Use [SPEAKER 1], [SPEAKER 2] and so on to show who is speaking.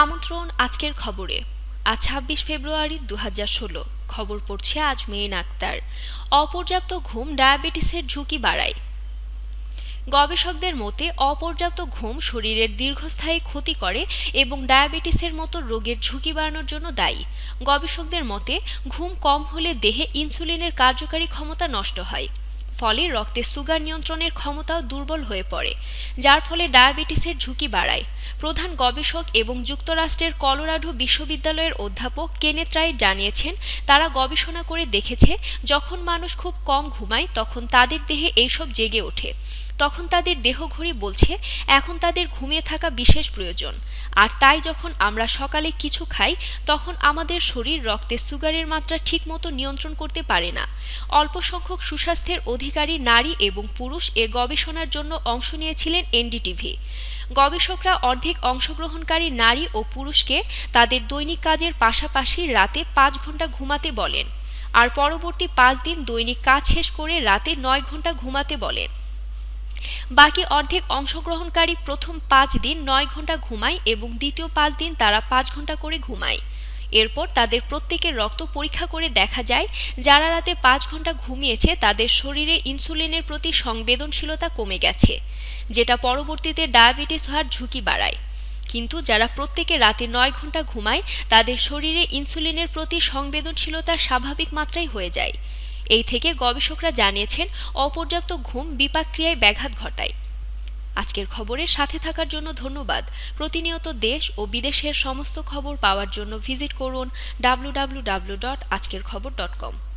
[SPEAKER 1] আমন্ত্রণ আজকের খবরে। আজ ছাব্বিশ ফেব্রুয়ারি দু ষোলো। খবর পড়ছে আজ মেইন আক্তার। অপর্যাপ্ত ঘুম ডায়াবেটিসের ঝুঁকি বাড়ায়। গবেষকদের মতে, অপর্যাপ্ত ঘুম শরীরের দীর্ঘস্থায়ী ক্ষতি করে এবং ডায়াবেটিসের মতো রোগের ঝুঁকি বাড়ানোর জন্য দায়ী। গবেষকদের মতে, ঘুম কম হলে দেহে ইনসুলিনের কার্যকারী ক্ষমতা নষ্ট হয়। ফলে রক্তে সুগার নিয়ন্ত্রণের ক্ষমতাও দুর্বল হয়ে পড়ে, যার ফলে ডায়াবেটিসের ঝুঁকি বাড়ায়। প্রধান গবেষক এবং যুক্তরাষ্ট্রের কলোরাডো বিশ্ববিদ্যালয়ের অধ্যাপক কেনেত রায় জানিয়েছেন, তারা গবেষণা করে দেখেছে, যখন মানুষ খুব কম ঘুমায়, তখন তাদের দেহে এইসব জেগে ওঠে। তখন তাদের দেহঘড়ি বলছে, এখন তাদের ঘুমিয়ে থাকা বিশেষ প্রয়োজন। আর তাই যখন আমরা সকালে কিছু খাই, তখন আমাদের শরীর রক্তে সুগারের মাত্রা ঠিকমতো নিয়ন্ত্রণ করতে পারে না। অল্প সংখ্যক সুস্বাস্থ্যের অধিকারী নারী এবং পুরুষ এ গবেষণার জন্য অংশ নিয়েছিলেন এনডিটিভি। গবেষকরা অর্ধেক অংশগ্রহণকারী নারী ও পুরুষকে তাদের দৈনিক কাজের পাশাপাশি রাতে পাঁচ ঘণ্টা ঘুমাতে বলেন। আর পরবর্তী পাঁচ দিন দৈনিক কাজ শেষ করে রাতে নয় ঘণ্টা ঘুমাতে বলেন। বাকি অর্ধেক অংশগ্রহণকারী প্রথম পাঁচ দিন নয় ঘণ্টা ঘুমায় এবং দ্বিতীয় পাঁচ দিন তারা পাঁচ ঘণ্টা করে ঘুমায়। এরপর তাদের প্রত্যেকের রক্ত পরীক্ষা করে দেখা যায়, যারা রাতে পাঁচ ঘণ্টা ঘুমিয়েছে, তাদের শরীরে ইনসুলিনের প্রতি সংবেদনশীলতা কমে গেছে, যেটা পরবর্তীতে ডায়াবেটিস হওয়ার ঝুঁকি বাড়ায়। কিন্তু যারা প্রত্যেকে রাতে নয় ঘণ্টা ঘুমায়, তাদের শরীরে ইনসুলিনের প্রতি সংবেদনশীলতা স্বাভাবিক মাত্রায় হয়ে যায়। এই থেকে গবেষকরা জানিয়েছেন, অপর্যাপ্ত ঘুম বিপাক ব্যাঘাত ঘটায়। আজকের খবরের সাথে থাকার জন্য ধন্যবাদ। প্রতিনিয়ত দেশ ও বিদেশের সমস্ত খবর পাওয়ার জন্য ভিজিট করুন ডাব্লু আজকের খবর ডট কম